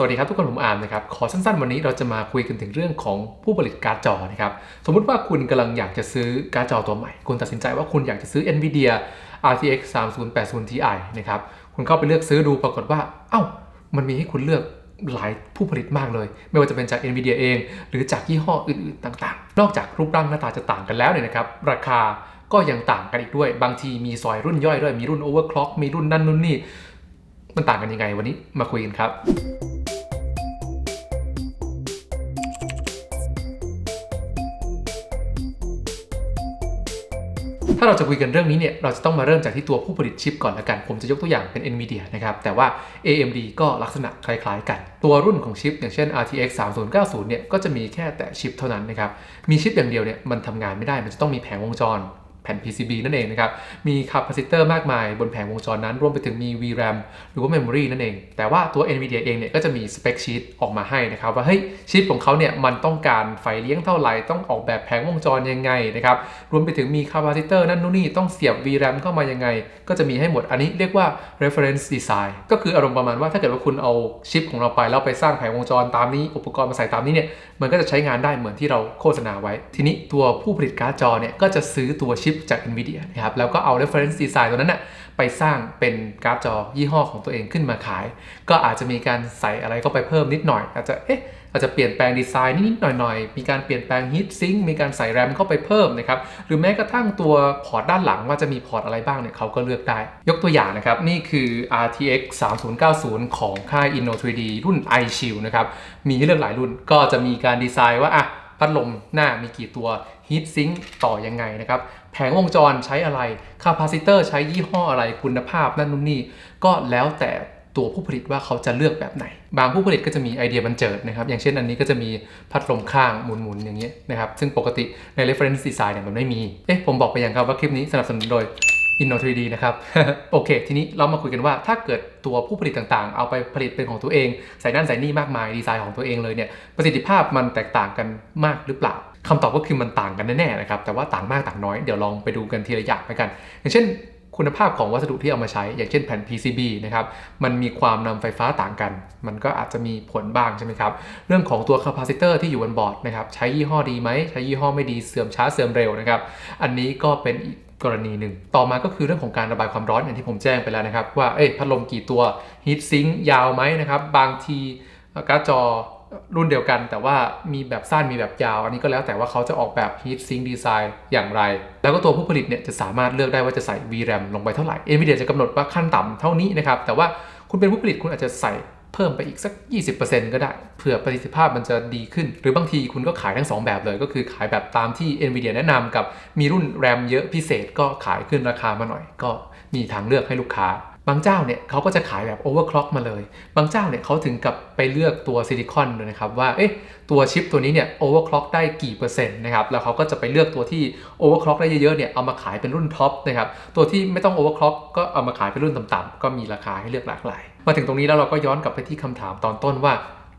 สวัสดีครับทุกคนผมอามนะครับขอสั้นๆ วันนี้เราจะมาคุยกันถึงเรื่องของผู้ผลิตการ์ดจอนะครับสมมุติว่าคุณกำลังอยากจะซื้อการ์ดจอตัวใหม่ คุณตัดสินใจว่าคุณอยากจะซื้อ NVIDIA RTX 3080 Ti นะครับคุณเข้าไปเลือกซื้อดูปรากฏว่าเอ้ามันมีให้คุณเลือกหลายผู้ผลิตมากเลย ไม่ว่าจะเป็นจาก NVIDIA เอง หรือจากยี่ห้ออื่นๆต่างๆ นอกจากรูปร่างหน้าตาจะต่างกันแล้วเนี่ยนะครับราคาก็ยังต่างกันอีกด้วย บางทีมีซอยรุ่นย่อยด้วยมีรุ่น overclock มีรุ่นนั่นนู่นนี่มันต่างกันยังไงวันนี้มาคุยกันครับ ถ้าเราจะคุยกันเรื่องนี้เนี่ยเราจะต้องมาเริ่มจากที่ตัวผู้ผลิตชิปก่อนละกัน ผมจะยกตัวอย่างเป็น NVIDIA นะครับ แต่ว่า AMD ก็ลักษณะคล้ายๆ กัน ตัวรุ่นของชิป อย่างเช่น RTX 3090เนี่ยก็จะมีแค่แต่ชิปเท่านั้นนะครับมีชิปอย่างเดียวเนี่ยมันทำงานไม่ได้มันจะต้องมีแผงวงจร ผ่น PCB นั่นเองนะครับ มีคาปาซิเตอร์มากมายบนแผงวงจรนั้น รวมไปถึงมี VRAM หรือว่า Memory นั่นเอง แต่ว่าตัว NVIDIA เองเนี่ยก็จะมีสเปคชีตออกมาให้นะครับ ว่าเฮ้ยชิปของเขาเนี่ยมันต้องการไฟเลี้ยงเท่าไหร่ ต้องออกแบบแผงวงจรยังไงนะครับ รวมไปถึงมีคาปาซิเตอร์นั่นนู่นนี่ต้องเสียบ VRAM เข้ามายังไง ก็จะมีให้หมด อันนี้เรียกว่า reference design ก็คืออารมณ์ประมาณว่าถ้าเกิดว่าคุณเอาชิปของเราไปแล้วไปสร้างแผงวงจรตามนี้ อุปกรณ์มาใส่ตามนี้เนี่ยมันก็จะใช้งานได้เหมือนที่เราโฆษณาไว้ ทีนี้ตัวผู้ผลิตการ์ดจอเนี่ยก็จะซื้อตัวชิปจาก NVIDIA นะครับแล้วก็เอา reference design ตัวนั้นนะไปสร้างเป็นกร์ดจอยี่ห้อของตัวเองขึ้นมาขาย ก็อาจจะมีการใส่อะไรเข้าไปเพิ่มนิดหน่อย อาจจะเอ๊ะอาจจะเปลี่ยนแปลงดีไซน์นิดๆหน่อยๆ มีการเปลี่ยนแปลงฮีทซิงค์มีการใส่แรมเข้าไปเพิ่มนะครับ หรือแม้กระทั่งตัวพอร์ตด้านหลังว่าจะมีพอร์ตอะไรบ้างเนี่ยเขาก็เลือกได้ ยกตัวอย่างนะครับ นี่คือ RTX 3090 ของค่าย Inno 3D รุ่น iShield นะครับ มีให้เลือกหลายรุ่น ก็จะมีการดีไซน์ว่าอะพัดลมหน้ามีกี่ตัวฮีทซิงต่อยังไงนะครับ ผงวงจรใช้อะไรคาปาซิเตอร์ใช้ยี่ห้ออะไรคุณภาพนั่นนู่นนี่ ก็แล้วแต่ตัวผู้ผลิตว่าเขาจะเลือกแบบไหน บางผู้ผลิตก็จะมีไอเดียบันเจิดนะครับ อย่างเช่นอันนี้ก็จะมีพัดลมข้างหมุนๆอย่างเงี้ยนะครับ ซึ่งปกติใน reference design เนี่ยมันไม่มี เอ๊ะผมบอกไปอยังครับว่าคลิปนี้สนับสนุนโดย Inno 3D นะครับ โอเค ทีนี้เรามาคุยกันว่าถ้าเกิดตัวผู้ผลิตต่างๆ เอาไปผลิตเป็นของตัวเอง ใส่นั่นใส่นี่มากมายดีไซน์ของตัวเองเลยเนี่ยประสิทธิภาพมันแตกต่างกันมากหรือเปล่า คำตอบก็คือมันต่างกันแน่ๆนะครับ แต่ว่าต่างมากต่างน้อย เดี๋ยวลองไปดูกันทีละอย่างไปกัน อย่างเช่น คุณภาพของวัสดุที่เอามาใช้ อย่างเช่นแผ่น PCB นะครับ มันมีความนำไฟฟ้าต่างกัน มันก็อาจจะมีผลบ้างใช่ไหมครับ เรื่องของตัวคาปาซิเตอร์ที่อยู่บนบอร์ดนะครับ ใช้ยี่ห้อดีไหม ใช้ยี่ห้อไม่ดี เสื่อมช้าเสื่อมเร็วนะครับ อันนี้ก็เป็นอีกกรณีหนึ่ง ต่อมาก็คือเรื่องของการระบายความร้อนอย่างที่ผมแจ้งไปแล้วนะครับ ว่า เอ้ย พัดลมกี่ตัว ฮีทซิงค์ยาวไหมนะครับ บางทีการ์ดจอ รุ่นเดียวกัน แต่ว่ามีแบบสั้นมีแบบยาว อันนี้ก็แล้วแต่ว่าเขาจะออกแบบ heat sink design อย่างไร แล้วก็ตัวผู้ผลิตเนี่ยจะสามารถเลือกได้ว่าจะใส่ VRAM ลงไปเท่าไหร่ NVIDIA จะกำหนดว่าขั้นต่ำเท่านี้นะครับ แต่ว่าคุณเป็นผู้ผลิตคุณอาจจะใส่เพิ่มไปอีกสัก 20%ก็ได้ เผื่อประสิทธิภาพมันจะดีขึ้น หรือบางทีคุณก็ขายทั้ง 2 แบบเลย ก็คือขายแบบตามที่ NVIDIA แนะนำกับมีรุ่น RAM เยอะพิเศษก็ขายขึ้นราคามาหน่อย ก็มีทางเลือกให้ลูกค้า บางเจ้าเนี่ยเขาก็จะขายแบบ overclock มาเลย บางเจ้าเนี่ยเขาถึงกับไปเลือกตัวซิลิคอนเลยนะครับว่าเอ๊ะตัวชิปตัวนี้เนี่ย overclock ได้กี่เปอร์เซ็นต์นะครับแล้วเขาก็จะไปเลือกตัวที่ overclock ได้เยอะๆเนี่ยเอามาขายเป็นรุ่นท็อปนะครับตัวที่ไม่ต้อง overclock ก็เอามาขายเป็นรุ่นต่ำๆก็มีราคาให้เลือกหลากหลาย มาถึงตรงนี้แล้วเราก็ย้อนกลับไปที่คำถามตอนต้นว่า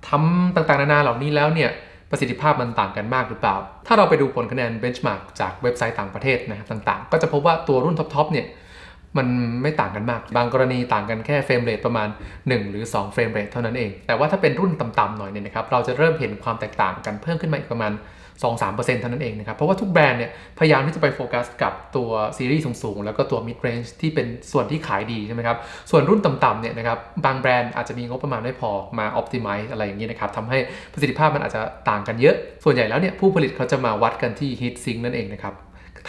ทำต่างๆนานาเหล่านี้แล้วเนี่ยประสิทธิภาพมันต่างกันมากหรือเปล่า ถ้าเราไปดูผลคะแนน benchmark จากเว็บไซต์ต่างประเทศนะครับต่างๆ ก็จะพบว่าตัวรุ่นท็อปๆเนี่ย มันไม่ต่างกันมาก บางกรณีต่างกันแค่เฟรมเรทประมาณ 1 หรือ 2 เฟรมเรทเท่านั้นเอง แต่ว่าถ้าเป็นรุ่นต่ำๆหน่อยเนี่ยนะครับ เราจะเริ่มเห็นความแตกต่างกันเพิ่มขึ้นมาอีกประมาณ 2-3%เท่านั้นเองนะครับ เพราะว่าทุกแบรนด์เนี่ย พยายามที่จะไปโฟกัสกับตัวซีรีส์สูงๆ แล้วก็ตัว mid range ที่เป็นส่วนที่ขายดีใช่ไหมครับ ส่วนรุ่นต่ำๆเนี่ยนะครับ บางแบรนด์อาจจะมีงบประมาณไม่พอมา optimize อะไรอย่างนี้นะครับทำให้ประสิทธิภาพมันอาจจะต่างกันเยอะ ส่วนใหญ่แล้วเนี่ยผู้ผลิตเขาจะมาวัดกันที่ heat sink นั่นเองนะครับ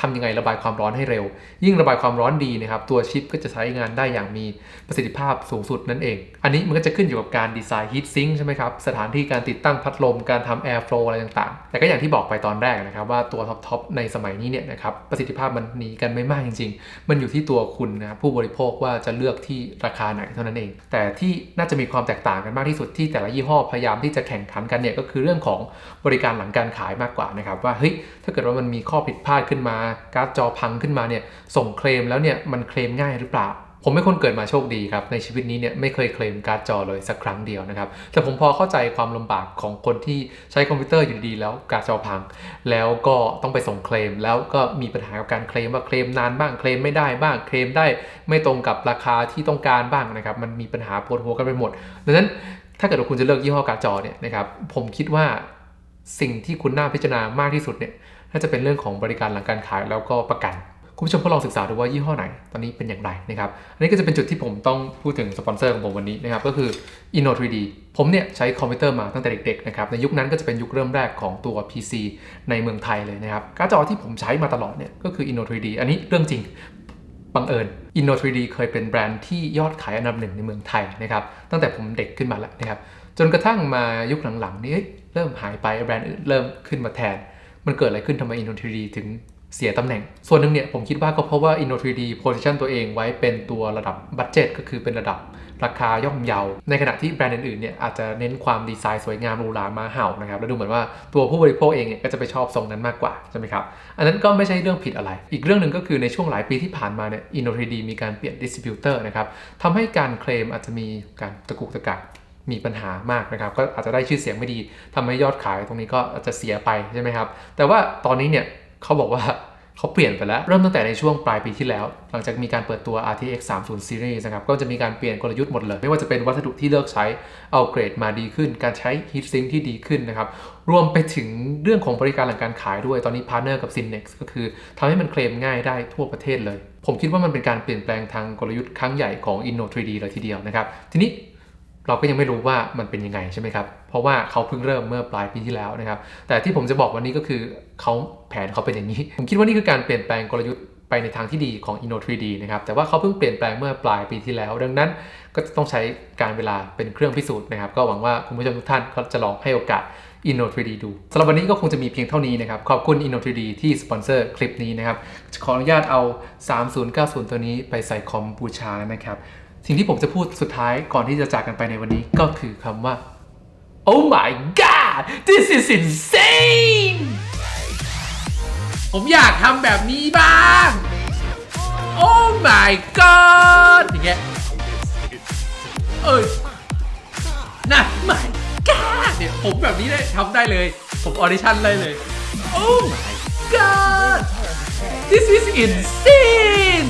ทำยังไงระบายความร้อนให้เร็ว ยิ่งระบายความร้อนดีนะครับตัวชิปก็จะใช้งานได้อย่างมีประสิทธิภาพสูงสุดนั่นเอง อันนี้มันก็จะขึ้นอยู่กับการดีไซน์ฮีทซิงค์ใช่ไหมครับ สถานที่การติดตั้งพัดลม การทำแอร์ฟลอะไรต่าง แต่ก็อย่างที่บอกไปตอนแรกนะครับว่าตัวท็อปๆในสมัยนี้เนี่ยนะครับประสิทธิภาพมันหนีกันไม่มากจริง ๆ มันอยู่ที่ตัวคุณนะผู้บริโภคว่าจะเลือกที่ราคาไหนเท่านั้นเอง แต่ที่น่าจะมีความแตกต่างกันมากที่สุดที่แต่ละยี่ห้อพยายามที่จะแข่งขันกันเนี่ยก็คือเรื่องของบริการหลังการขายมากกว่านะครับว่าเฮ้ยถ้าเกิดว่ามันมีข้อผิดพลาดขึ้นมา การ์ดจอพังขึ้นมาเนี่ยส่งเคลมแล้วเนี่ยมันเคลมง่ายหรือเปล่า ผมเป็นคนเกิดมาโชคดีครับ ในชีวิตนี้เนี่ยไม่เคยเคลมการ์ดจอเลยสักครั้งเดียวนะครับ แต่ผมพอเข้าใจความลำบากของคนที่ใช้คอมพิวเตอร์อยู่ดีๆแล้วการ์ดจอพัง แล้วก็ต้องไปส่งเคลม แล้วก็มีปัญหากับการเคลมว่าเคลมนานบ้างเคลมไม่ได้บ้างเคลมได้ ไม่ตรงกับราคาที่ต้องการบ้างนะครับ มันมีปัญหาปวดหัวกันไปหมดดังนั้นถ้าเกิดว่าคุณจะเลือกยี่ห้อการ์ดจอเนี่ยนะครับผมคิดว่าสิ่งที่คุณน่าพิจารณามากที่สุดเนี่ยน่าจะเป็นเรื่องของบริการหลังการขายแล้วก็ประกัน คุณผู้ชมก็ลองศึกษาดูว่ายี่ห้อไหนตอนนี้เป็นอย่างไรนะครับอันนี้ก็จะเป็นจุดที่ผมต้องพูดถึงสปอนเซอร์ของผมวันนี้นะครับก็คือ Inno 3D ผมเนี่ยใช้คอมพิวเตอร์มาตั้งแต่เด็กๆนะครับในยุคนั้นก็จะเป็นยุคเริ่มแรกของตัว PC ในเมืองไทยเลยนะครับการ์ดจอที่ผมใช้มาตลอดเนี่ยก็คือ Inno 3D อันนี้เรื่องจริงบังเอิญ Inno 3D เคยเป็นแบรนด์ที่ยอดขายอันดับหนึ่งในเมืองไทยนะครับตั้งแต่ผมเด็กขึ้นมาแล้วนะครับจนกระทั่งมายุคหลังๆนี้เอ้ยเริ่มหายไปแบรนด์อื่นเริ่มขึ้นมาแทน มันเกิดอะไรขึ้นทำไม Inno 3D ถึง เสียตำแหน่ง ส่วนหนึ่งเนี่ยผมคิดว่าก็เพราะว่า Inno 3D position ตัวเองไว้เป็นตัวระดับบัตเจ็ตก็คือเป็นระดับราคาย่อมเยา ในขณะที่แบรนด์อื่นๆเนี่ยอาจจะเน้นความดีไซน์สวยงามรูหรามาเห่านะครับ แล้วดูเหมือนว่าตัวผู้บริโภคเองเนี่ยก็จะไปชอบทรงนั้นมากกว่า ใช่ไหมครับ อันนั้นก็ไม่ใช่เรื่องผิดอะไร อีกเรื่องหนึ่งก็คือในช่วงหลายปีที่ผ่านมาเนี่ย Inno 3D มีการเปลี่ยนดิสติบิวเตอร์นะครับทำให้การเคลมอาจจะมีการตะกุกตะกักมีปัญหามากนะครับ ก็อาจจะได้ชื่อเสียงไม่ดีทำให้ยอดขายตรงนี้ก็อาจจะเสียไปใช่ไหมครับ แต่ว่าตอนนี้เนี่ย เขาบอกว่าเขาเปลี่ยนไปแล้ว เริ่มตั้งแต่ในช่วงปลายปีที่แล้ว หลังจากมีการเปิดตัว RTX 30 Series นะครับ ก็จะมีการเปลี่ยนกลยุทธ์หมดเลย ไม่ว่าจะเป็นวัสดุที่เลือกใช้เอาเกรดมาดีขึ้น การใช้ Heat Sink ที่ดีขึ้นนะครับ รวมไปถึงเรื่องของบริการหลังการขายด้วย ตอนนี้พาร์เนอร์กับ Synnex ก็คือทำให้มันเคลมง่ายได้ทั่วประเทศเลย ผมคิดว่ามันเป็นการเปลี่ยนแปลงทางกลยุทธ์ครั้งใหญ่ของ Inno 3D เลยทีเดียวนะครับ ทีนี้ เราก็ยังไม่รู้ว่ามันเป็นยังไงใช่ไหมครับ เพราะว่าเขาเพิ่งเริ่มเมื่อปลายปีที่แล้วนะครับ แต่ที่ผมจะบอกวันนี้ก็คือเขาแผนเขาเป็นอย่างนี้ ผมคิดว่านี่คือการเปลี่ยนแปลงกลยุทธ์ไปในทางที่ดีของ Inno 3D นะครับ แต่ว่าเขาเพิ่งเปลี่ยนแปลงเมื่อปลายปีที่แล้ว ดังนั้นก็จะต้องใช้การเวลาเป็นเครื่องพิสูจน์นะครับ ก็หวังว่าคุณผู้ชมทุกท่านก็จะลองให้โอกาส Inno 3D ดูสำหรับวันนี้ก็คงจะมีเพียงเท่านี้นะครับ ขอบคุณ Inno 3D ที่สปอนเซอร์คลิปนี้นะครับ ขออนุญาตเอา 3090 ตัวนี้ไปใส่คอมบูชานะครับ สิ่งที่ผมจะพูดสุดท้ายก่อนที่จะจากกันไปในวันนี้ก็คือคำว่า Oh my god this is insane ผมอยากทำแบบนี้บ้าง Oh my god อย่างเงี้ยเอ้ยนะ my god เนี่ยผมแบบนี้ได้ทำได้เลย ผมออดิชั่นได้เลย Oh my god this is insane